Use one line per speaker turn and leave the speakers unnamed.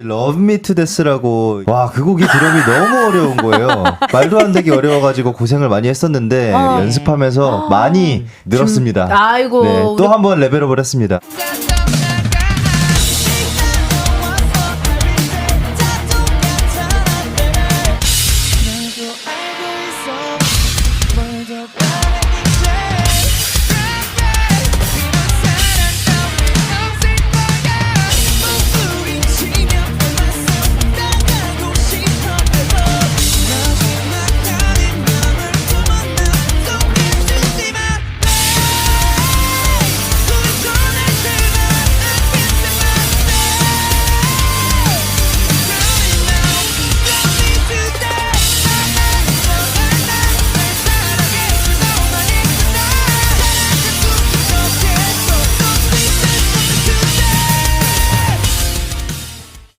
Love Me to Death라고 와 그 곡이 드럼이 너무 어려운 거예요. 말도 안 되게 어려워가지고 고생을 많이 했었는데
어.
연습하면서 많이 늘었습니다. 음.
아이고,
네,
우리
또 한 번 레벨업을 했습니다.